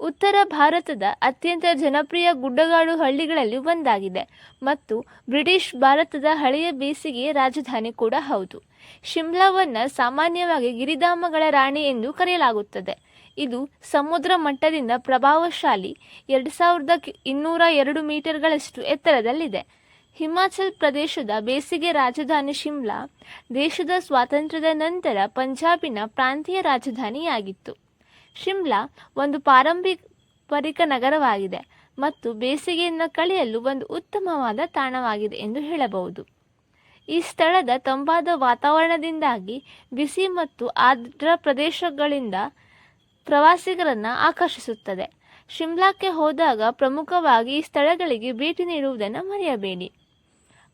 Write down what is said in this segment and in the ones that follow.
ಉತ್ತರ ಭಾರತದ ಅತ್ಯಂತ ಜನಪ್ರಿಯ ಗುಡ್ಡಗಾಡು ಹಳ್ಳಿಗಳಲ್ಲಿ ಒಂದಾಗಿದೆ ಮತ್ತು ಬ್ರಿಟಿಷ್ ಭಾರತದ ಹಳೆಯ ಬೇಸಿಗೆಯ ರಾಜಧಾನಿ ಕೂಡ ಹೌದು. ಶಿಮ್ಲಾವನ್ನು ಸಾಮಾನ್ಯವಾಗಿ ಗಿರಿಧಾಮಗಳ ರಾಣಿ ಎಂದು ಕರೆಯಲಾಗುತ್ತದೆ. ಇದು ಸಮುದ್ರ ಮಟ್ಟದಿಂದ ಪ್ರಭಾವಶಾಲಿ ಎರಡು ಸಾವಿರದ ಇನ್ನೂರ ಎರಡು ಮೀಟರ್ಗಳಷ್ಟು ಎತ್ತರದಲ್ಲಿದೆ. ಹಿಮಾಚಲ್ ಪ್ರದೇಶದ ಬೇಸಿಗೆ ರಾಜಧಾನಿ ಶಿಮ್ಲಾ ದೇಶದ ಸ್ವಾತಂತ್ರ್ಯದ ನಂತರ ಪಂಜಾಬಿನ ಪ್ರಾಂತೀಯ ರಾಜಧಾನಿಯಾಗಿತ್ತು. ಶಿಮ್ಲಾ ಒಂದು ಪಾರಂಪರಿಕ ನಗರವಾಗಿದೆ ಮತ್ತು ಬೇಸಿಗೆಯನ್ನು ಕಳೆಯಲು ಒಂದು ಉತ್ತಮವಾದ ತಾಣವಾಗಿದೆ ಎಂದು ಹೇಳಬಹುದು. ಈ ಸ್ಥಳದ ತಂಪಾದ ವಾತಾವರಣದಿಂದಾಗಿ ಬಿಸಿ ಮತ್ತು ಆರ್ದ್ರ ಪ್ರದೇಶಗಳಿಂದ ಪ್ರವಾಸಿಗರನ್ನು ಆಕರ್ಷಿಸುತ್ತದೆ. ಶಿಮ್ಲಾಕ್ಕೆ ಹೋದಾಗ ಪ್ರಮುಖವಾಗಿ ಈ ಸ್ಥಳಗಳಿಗೆ ಭೇಟಿ ನೀಡುವುದನ್ನು ಮರೆಯಬೇಡಿ.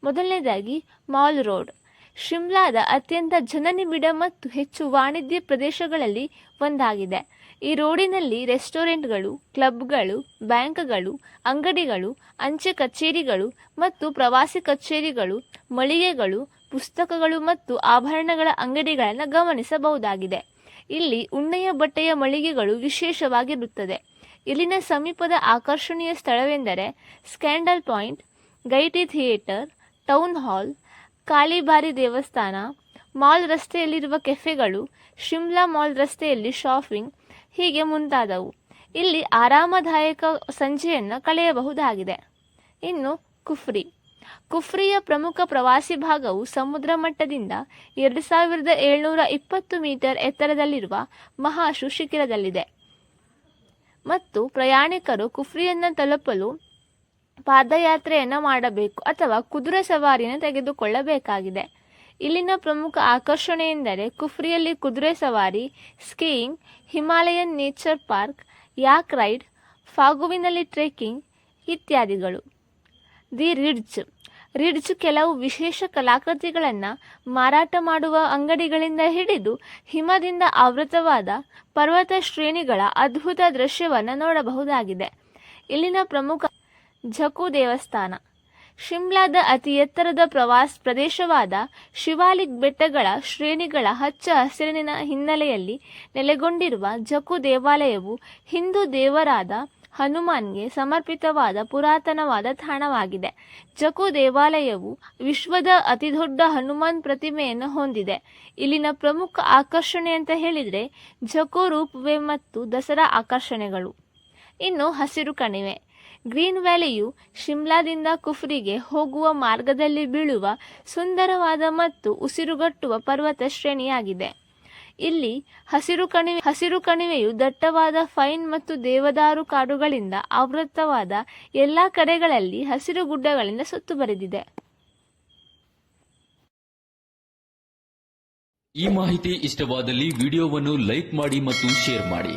ಮೊದಲನೇದಾಗಿ ಮಾಲ್ ರೋಡ್. ಶಿಮ್ಲಾದ ಅತ್ಯಂತ ಜನನಿಬಿಡ ಮತ್ತು ಹೆಚ್ಚು ವಾಣಿಜ್ಯ ಪ್ರದೇಶಗಳಲ್ಲಿ ಒಂದಾಗಿದೆ. ಈ ರೋಡಿನಲ್ಲಿ ರೆಸ್ಟೋರೆಂಟ್ಗಳು, ಕ್ಲಬ್ಗಳು, ಬ್ಯಾಂಕ್ಗಳು, ಅಂಗಡಿಗಳು, ಅಂಚೆ ಕಚೇರಿಗಳು ಮತ್ತು ಪ್ರವಾಸಿ ಕಚೇರಿಗಳು, ಮಳಿಗೆಗಳು, ಪುಸ್ತಕಗಳು ಮತ್ತು ಆಭರಣಗಳ ಅಂಗಡಿಗಳನ್ನು ಗಮನಿಸಬಹುದಾಗಿದೆ. ಇಲ್ಲಿ ಉಣ್ಣೆಯ ಬಟ್ಟೆಯ ಮಳಿಗೆಗಳು ವಿಶೇಷವಾಗಿರುತ್ತದೆ ಇಲ್ಲಿನ ಸಮೀಪದ ಆಕರ್ಷಣೀಯ ಸ್ಥಳವೆಂದರೆ scandal point, Gaiety theatre, town hall Kalibari ದೇವಸ್ಥಾನ, ಮಾಲ್ ರಸ್ತೆಯಲ್ಲಿರುವ ಕೆಫೆಗಳು, ಶಿಮ್ಲಾ ಮಾಲ್ ರಸ್ತೆಯಲ್ಲಿ ಶಾಪಿಂಗ್ ಹೀಗೆ ಮುಂತಾದವು. ಇಲ್ಲಿ ಆರಾಮದಾಯಕ ಸಂಜೆಯನ್ನು ಕಳೆಯಬಹುದಾಗಿದೆ. ಇನ್ನು ಕುಫ್ರಿ. ಕುಫ್ರಿಯ ಪ್ರಮುಖ ಪ್ರವಾಸಿ ಭಾಗವು ಸಮುದ್ರ ಮಟ್ಟದಿಂದ ಎರಡು ಸಾವಿರದ ಏಳ್ನೂರ ಇಪ್ಪತ್ತು ಮೀಟರ್ ಎತ್ತರದಲ್ಲಿರುವ ಮಹಾಶು ಶಿಖಿರದಲ್ಲಿದೆ ಮತ್ತು ಪ್ರಯಾಣಿಕರು ಕುಫ್ರಿಯನ್ನು ತಲುಪಲು ಪಾದಯಾತ್ರೆಯನ್ನು ಮಾಡಬೇಕು ಅಥವಾ ಕುದುರೆ ಸವಾರಿಯನ್ನು ತೆಗೆದುಕೊಳ್ಳಬೇಕಾಗಿದೆ. ಇಲ್ಲಿನ ಪ್ರಮುಖ ಆಕರ್ಷಣೆ ಎಂದರೆ ಕುಫ್ರಿಯಲ್ಲಿ ಕುದುರೆ ಸವಾರಿ, skiing, Himalayan nature park, yak ride, ಫಾಗುವಿನಲ್ಲಿ trekking ಇತ್ಯಾದಿಗಳು. The Ridge. ರಿಡ್ಜ್ ಕೆಲವು ವಿಶೇಷ ಕಲಾಕೃತಿಗಳನ್ನು ಮಾರಾಟ ಮಾಡುವ ಅಂಗಡಿಗಳಿಂದ ಹಿಡಿದು ಹಿಮದಿಂದ ಆವೃತವಾದ ಪರ್ವತ ಶ್ರೇಣಿಗಳ ಅದ್ಭುತ ದೃಶ್ಯವನ್ನು ನೋಡಬಹುದಾಗಿದೆ. ಇಲ್ಲಿನ ಪ್ರಮುಖ ಝಕು ದೇವಸ್ಥಾನ. ಶಿಮ್ಲಾದ ಅತಿ ಎತ್ತರದ ಪ್ರವಾಸ ಪ್ರದೇಶವಾದ ಶಿವಾಲಿಕ್ ಬೆಟ್ಟಗಳ ಶ್ರೇಣಿಗಳ ಹಚ್ಚ ಹಸಿರಿನ ಹಿನ್ನೆಲೆಯಲ್ಲಿ ನೆಲೆಗೊಂಡಿರುವ ಜಕು ದೇವಾಲಯವು ಹಿಂದೂ ದೇವರಾದ ಹನುಮಾನ್ಗೆ ಸಮರ್ಪಿತವಾದ ಪುರಾತನವಾದ ತಾಣವಾಗಿದೆ. ಜಕು ದೇವಾಲಯವು ವಿಶ್ವದ ಅತಿದೊಡ್ಡ ಹನುಮಾನ್ ಪ್ರತಿಮೆಯನ್ನು ಹೊಂದಿದೆ. ಇಲ್ಲಿನ ಪ್ರಮುಖ ಆಕರ್ಷಣೆ ಅಂತ ಹೇಳಿದರೆ ಜಕು ರೂಪ್ವೇ ಮತ್ತು ದಸರಾ ಆಕರ್ಷಣೆಗಳು. ಇನ್ನು ಹಸಿರು ಕಣಿವೆ. ಗ್ರೀನ್ ವ್ಯಾಲಿಯು ಶಿಮ್ಲಾದಿಂದ ಕುಫ್ರಿಗೆ ಹೋಗುವ ಮಾರ್ಗದಲ್ಲಿ ಬೀಳುವ ಸುಂದರವಾದ ಮತ್ತು ಉಸಿರುಗಟ್ಟುವ ಪರ್ವತ ಶ್ರೇಣಿಯಾಗಿದೆ. ಇಲ್ಲಿ ಹಸಿರು ಕಣಿವೆ, ಹಸಿರು ಕಣಿವೆಯು ದಟ್ಟವಾದ ಫೈನ್ ಮತ್ತು ದೇವದಾರು ಕಾಡುಗಳಿಂದ ಆವೃತ್ತವಾದ ಎಲ್ಲ ಕಡೆಗಳಲ್ಲಿ ಹಸಿರು ಗುಡ್ಡಗಳಿಂದ ಸುತ್ತುವರೆದಿದೆ ಈ ಮಾಹಿತಿ ಇಷ್ಟವಾದಲ್ಲಿ ವಿಡಿಯೋವನ್ನು ಲೈಕ್ ಮಾಡಿ ಮತ್ತು ಶೇರ್ ಮಾಡಿ.